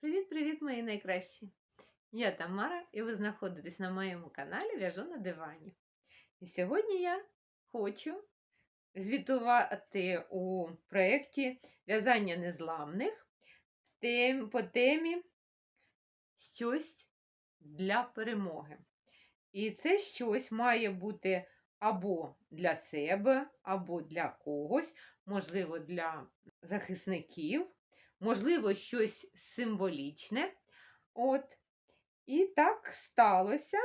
Привіт-привіт, мої найкращі! Я Тамара, і ви знаходитесь на моєму каналі В'яжу на дивані. І сьогодні я хочу звітувати у проєкті В'язання незламних по темі щось для перемоги. І це щось має бути або для себе, або для когось, можливо, для захисників можливо, щось символічне. От. І так сталося,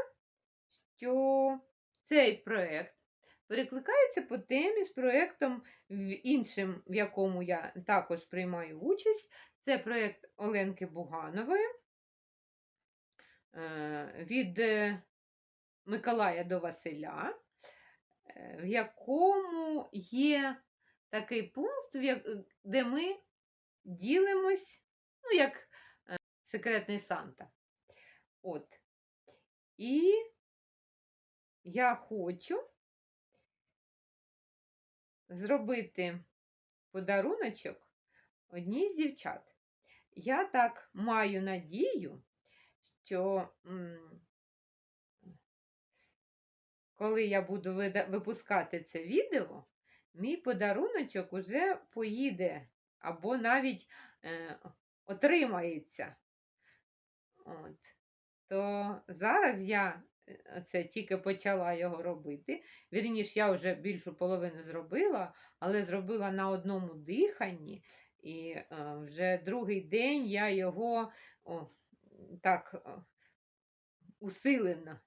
що цей проєкт перекликається по темі з проєктом іншим, в якому я також приймаю участь. Це проєкт Оленки Буганової е, від е, Миколая до Василя, е, в якому є такий пункт, де ми ділимось, ну, як е, секретний Санта. От. І я хочу зробити подаруночок одній з дівчат. Я так маю надію, що коли я буду випускати це відео, мій подаруночок уже поїде або навіть е, отримається. От. То зараз я е, це тільки почала його робити. Вірніш, я вже більшу половину зробила, але зробила на одному диханні. І е, вже другий день я його о, так усилено,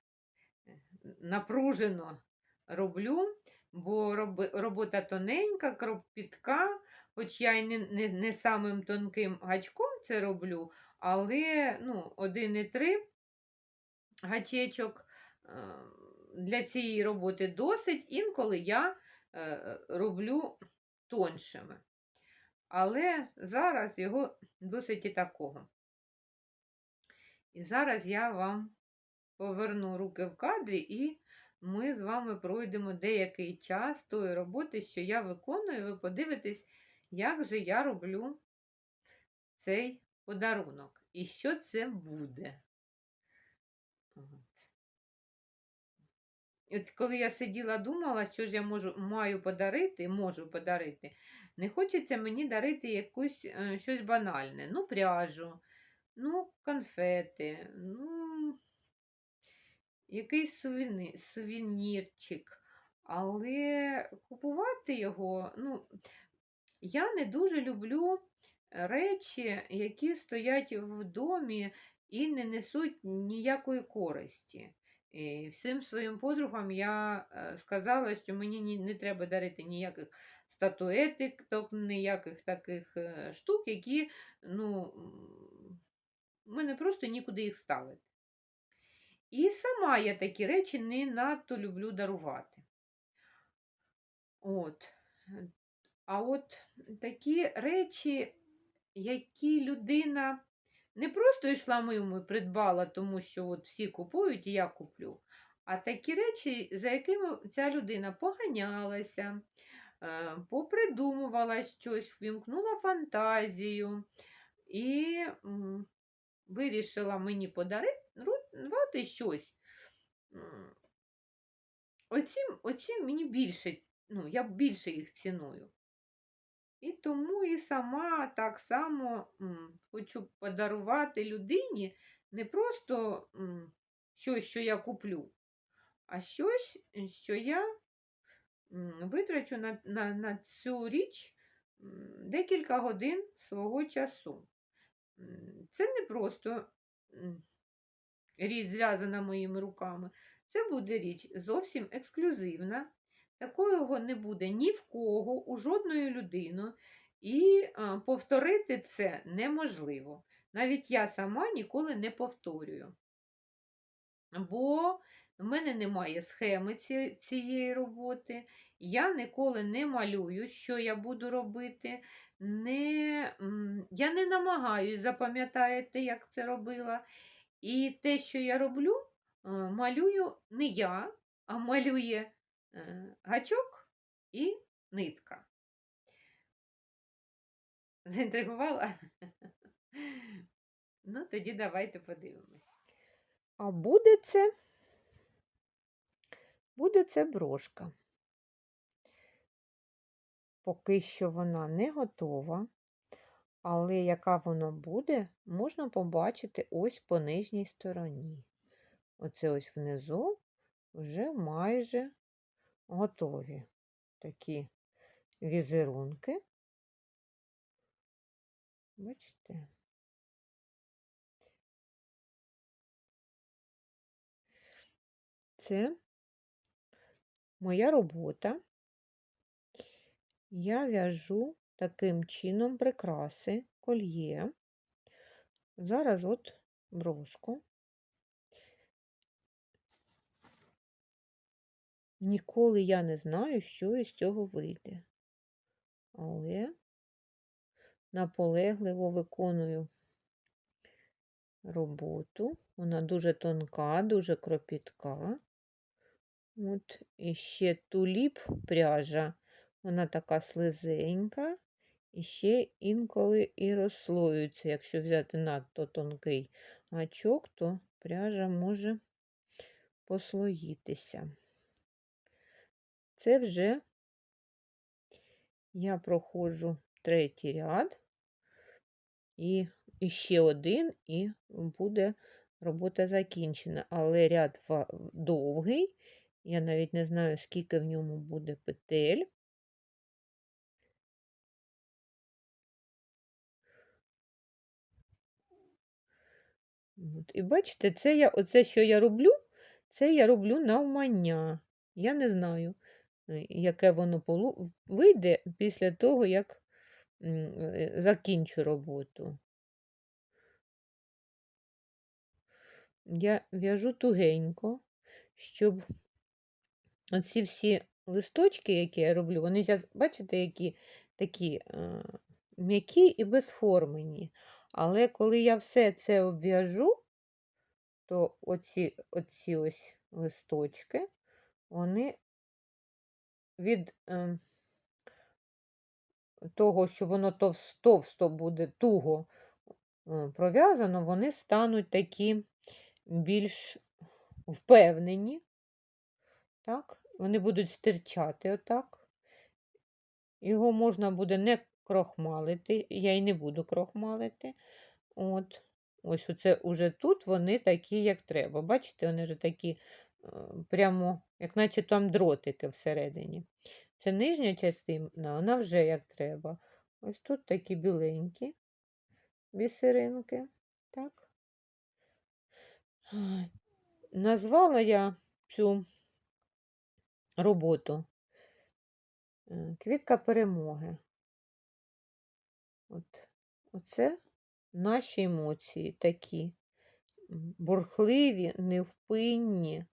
е, напружено роблю, бо роби- робота тоненька, кропітка, хоч я й не, не, не самим тонким гачком це роблю, але ну, 1,3 гачечок е, для цієї роботи досить. Інколи я е, роблю тоншими. Але зараз його досить і такого. І зараз я вам поверну руки в кадрі, і ми з вами пройдемо деякий час тої роботи, що я виконую. Ви подивитесь, як же я роблю цей подарунок. І що це буде. От. Коли я сиділа, думала, що ж я можу, маю подарити, можу подарити, не хочеться мені дарити якусь, е, щось банальне. Ну, пряжу, ну, конфети, ну, якийсь сувені- сувенірчик. Але купувати його, ну, я не дуже люблю речі, які стоять в домі і не несуть ніякої користі. І всім своїм подругам я е, сказала, що мені не треба дарити ніяких статуеток, ток- ніяких таких е, штук, які, ну, мене просто нікуди їх ставити. І сама я такі речі не надто люблю дарувати. От. А от такі речі, які людина не просто йшла мимо і придбала, тому що от всі купують і я куплю, а такі речі, за якими ця людина поганялася, е, попридумувала щось, вімкнула фантазію і вирішила мені подарувати щось. Оці, оці мені більше, ну, я більше їх ціную. І тому і сама так само м, хочу подарувати людині не просто м, щось, що я куплю, а щось, що я м, витрачу на, на, на цю річ м, декілька годин свого часу. Це не просто річ зв'язана моїми руками. Це буде річ зовсім ексклюзивна. Такого не буде ні в кого, у жодної людини. І повторити це неможливо. Навіть я сама ніколи не повторюю. Бо в мене немає схеми ці- цієї роботи. Я ніколи не малюю, що я буду робити. Не, я не намагаюсь, запам'ятаєте, як це робила. І те, що я роблю, малюю не я, а малює гачок і нитка. Заінтригувала? Ну, тоді давайте подивимось. А буде це, буде це брошка. Поки що вона не готова, але яка вона буде, можна побачити ось по нижній стороні. Оце ось внизу вже майже готові такі візерунки. Бачите? Це моя робота. Я в'яжу таким чином прикраси, кольє. Зараз от брошку. Ніколи я не знаю, що із цього вийде. Але наполегливо виконую роботу. Вона дуже тонка, дуже кропітка. От, і ще туліп пряжа, вона така слизенька, і ще інколи і розслоюється. Якщо взяти надто тонкий гачок, то пряжа може послоїтися. Це вже я проходжу третій ряд, і, ще один, і буде робота закінчена. Але ряд довгий, я навіть не знаю, скільки в ньому буде петель. От. І бачите, це я, оце, що я роблю, це я роблю навмання. Я не знаю, яке воно вийде після того, як е, закінчу роботу. Я в'яжу тугенько, щоб оці всі листочки, які я роблю, вони зараз, бачите, які такі е, м'які і безформені. Але коли я все це обв'яжу, то оці, оці ось листочки, вони від е, того, що воно товс- товсто буде туго е, пров'язано, вони стануть такі більш впевнені. Так? Вони будуть стирчати отак. Його можна буде не крохмалити, я й не буду крохмалити. От. Ось оце уже тут вони такі, як треба. Бачите, вони вже такі е, прямо, як наче там дротики всередині. Це нижня частина, вона вже як треба. Ось тут такі біленькі бісеринки. Так. Назвала я цю роботу е, Квітка перемоги. От, оце наші емоції такі бурхливі, невпинні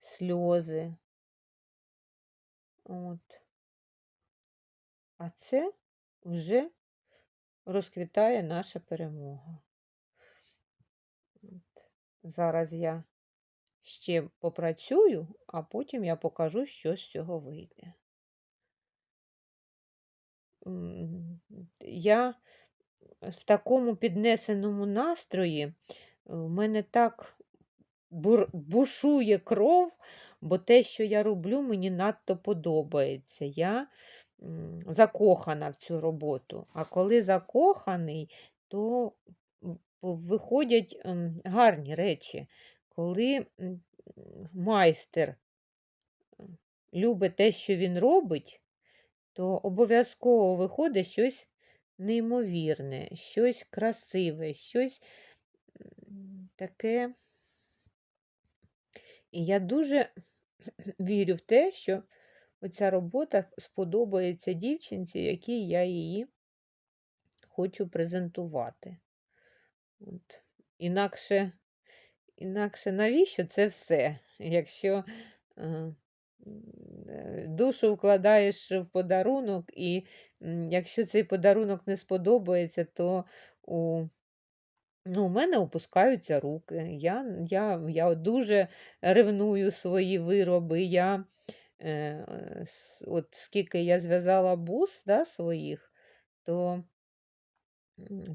сльози. От. А це вже розквітає наша перемога. От. Зараз я ще попрацюю, а потім я покажу, що з цього вийде. Я в такому піднесеному настрої в мене так бушує кров, бо те, що я роблю, мені надто подобається. Я закохана в цю роботу. А коли закоханий, то виходять ем, гарні речі. Коли майстер любить те, що він робить, то обов'язково виходить щось неймовірне, щось красиве, щось таке. І я дуже вірю в те, що оця робота сподобається дівчинці, якій я її хочу презентувати. От. Інакше, інакше навіщо це все? Якщо е, е, душу вкладаєш в подарунок, і якщо цей подарунок не сподобається, то у Ну, у мене опускаються руки. Я, я, я дуже ревную свої вироби. Я, е, от скільки я зв'язала бус да, своїх, то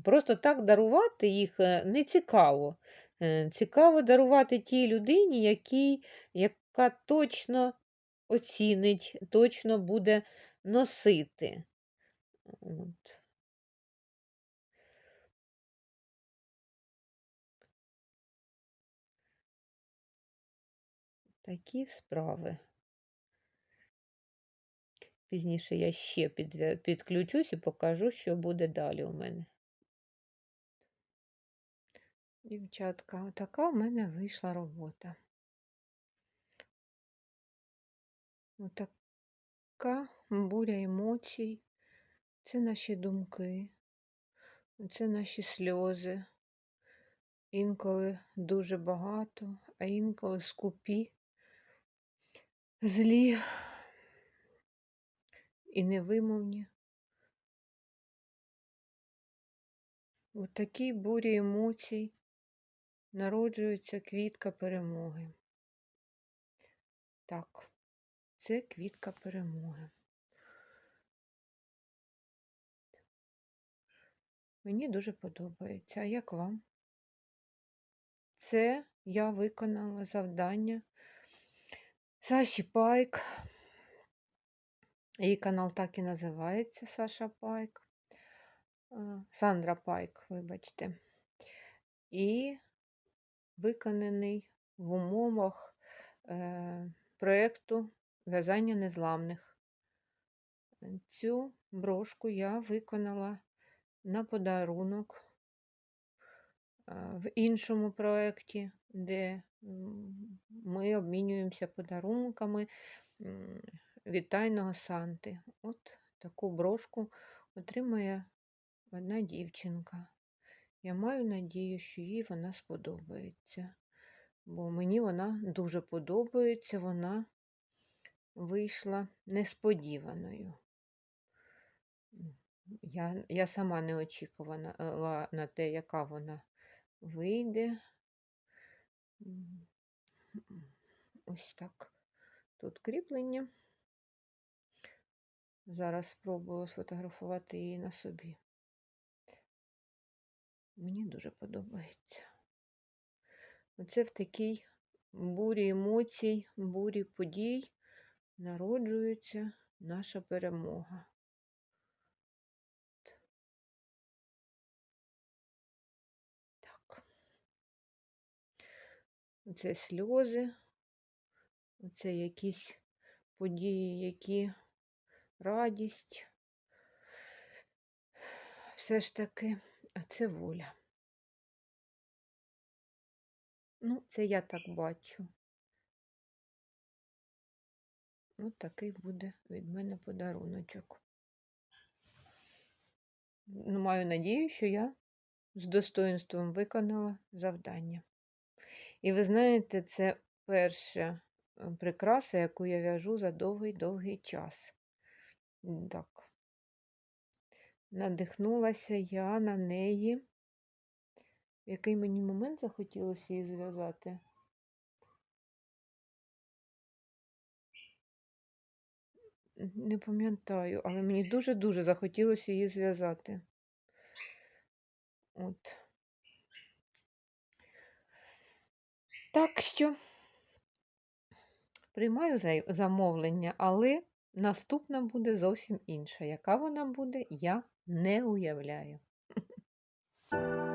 Просто так дарувати їх е, не цікаво. Е, Цікаво дарувати тій людині, якій, яка точно оцінить, точно буде носити. От. Такі справи. Пізніше я ще підключусь і покажу, що буде далі у мене. Дівчатка, отака в мене вийшла робота. Отака буря емоцій. Це наші думки, це наші сльози. Інколи дуже багато, а інколи скупі, злі і невимовні. У такій бурі емоцій народжується квітка перемоги. Так, це квітка перемоги. Мені дуже подобається. А як вам? Це я виконала завдання Саші Пайк. Її канал так і називається Саша Пайк. Сандра Пайк, вибачте. І виконаний в умовах е, проєкту в'язання незламних. Цю брошку я виконала на подарунок в іншому проєкті, де ми обмінюємося подарунками від тайного Санти. От таку брошку отримає одна дівчинка. Я маю надію, що їй вона сподобається, бо мені вона дуже подобається, вона вийшла несподіваною. Я, я сама не очікувала на те, яка вона вийде. Ось так. Тут кріплення. Зараз спробую сфотографувати її на собі. Мені дуже подобається. Оце в такій бурі емоцій, бурі подій народжується наша перемога. Оце сльози, оце якісь події, які радість. Все ж таки, а це воля. Ну, це я так бачу. От такий буде від мене подаруночок. Маю надію, що я з достоинством виконала завдання. І ви знаєте, це перша е, прикраса, яку я в'яжу за довгий-довгий час. Так. Надихнулася я на неї. В який мені момент захотілося її зв'язати? Не пам'ятаю, але мені дуже-дуже захотілося її зв'язати. От. Так що приймаю замовлення, але наступна буде зовсім інша. Яка вона буде, я не уявляю.